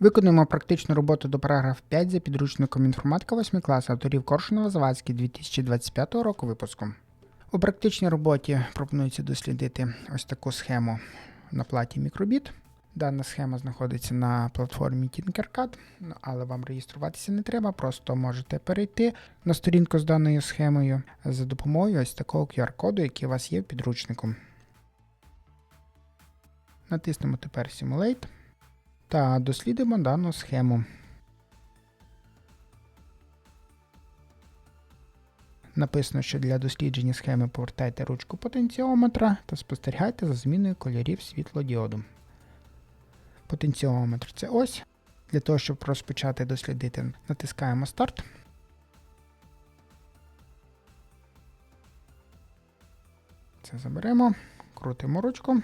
Виконуємо практичну роботу до параграф 5 за підручником інформатика 8 класу авторів Коршунова Завадський 2025 року випуску. У практичній роботі пропонується дослідити ось таку схему на платі мікробіт. Дана схема знаходиться на платформі Tinkercad, але вам реєструватися не треба, просто можете перейти на сторінку з даною схемою за допомогою ось такого QR-коду, який у вас є в підручнику. Натиснемо тепер Simulate та дослідимо дану схему. Написано, що для дослідження схеми повертайте ручку потенціометра та спостерігайте за зміною кольорів світлодіоду. Потенціометр це ось. Для того, щоб розпочати дослідити, натискаємо старт. Це заберемо, крутимо ручку.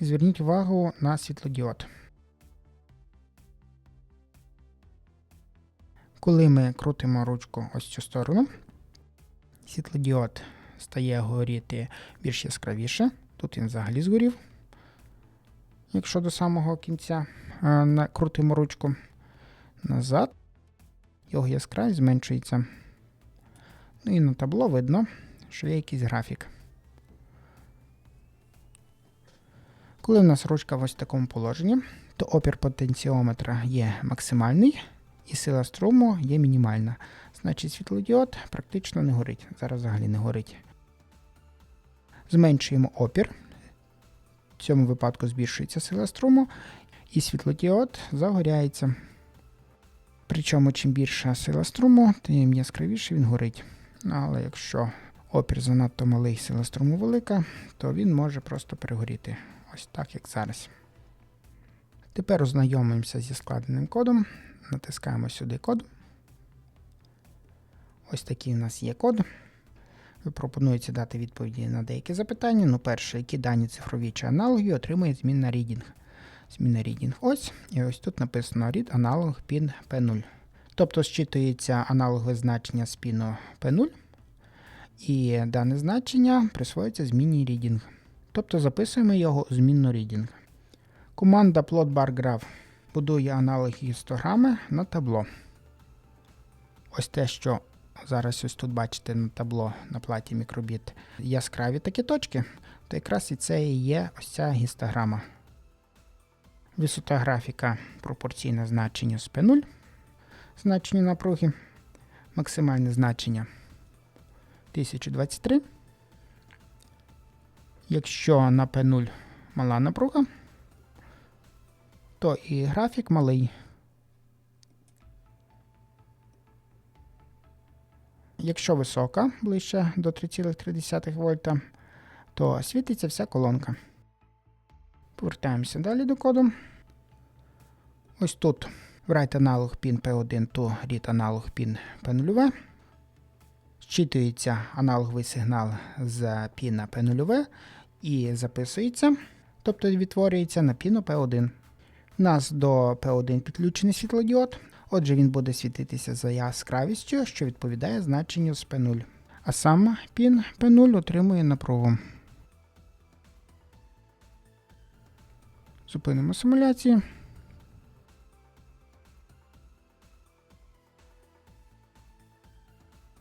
І зверніть увагу на світлодіод. Коли ми крутимо ручку ось цю сторону, світлодіод стає горіти більш яскравіше. Тут він взагалі згорів. Якщо до самого кінця е, накрутимо ручку назад, його яскравість зменшується. Ну і на табло видно, що є якийсь графік. Коли в нас ручка в ось такому положенні, то опір потенціометра є максимальний і сила струму є мінімальна. Значить, світлодіод практично не горить. Зараз взагалі не горить. Зменшуємо опір. В цьому випадку збільшується сила струму, і світлодіод загоряється. Причому, чим більша сила струму, тим яскравіше він горить. Але якщо опір занадто малий, сила струму велика, то він може просто перегоріти. Ось так, як зараз. Тепер ознайомимося зі складеним кодом. Натискаємо сюди код. Ось такий у нас є код. Пропонується дати відповіді на деякі запитання. Ну, перше, які дані цифрові чи аналоги отримує змінна reading. Змінна reading ось. І ось тут написано read аналог pin P0. Тобто зчитується аналогове значення з піну P0. І дане значення присвоюється змінній reading. Тобто записуємо його у змінну reading. Команда plotBarGraph будує аналог гістограми на табло. Ось те, що зараз ось тут бачите на табло на платі мікробіт яскраві такі точки, то якраз і це і є ось ця гістограма. Висота графіка пропорційне значення з P0, значення напруги, максимальне значення 1023. Якщо на P0 мала напруга, то і графік малий. Якщо висока, ближче до 3,3 вольта, то світиться вся колонка. Повертаємося далі до коду. Ось тут write аналог pin P1 to read аналог pin P0. Зчитується аналоговий сигнал з піна P0 і записується, тобто відтворюється на піну P1. У нас до P1 підключений світлодіод, отже, він буде світитися за яскравістю, що відповідає значенню з P0. А сам пін P0 отримує напругу. Зупинимо симуляцію.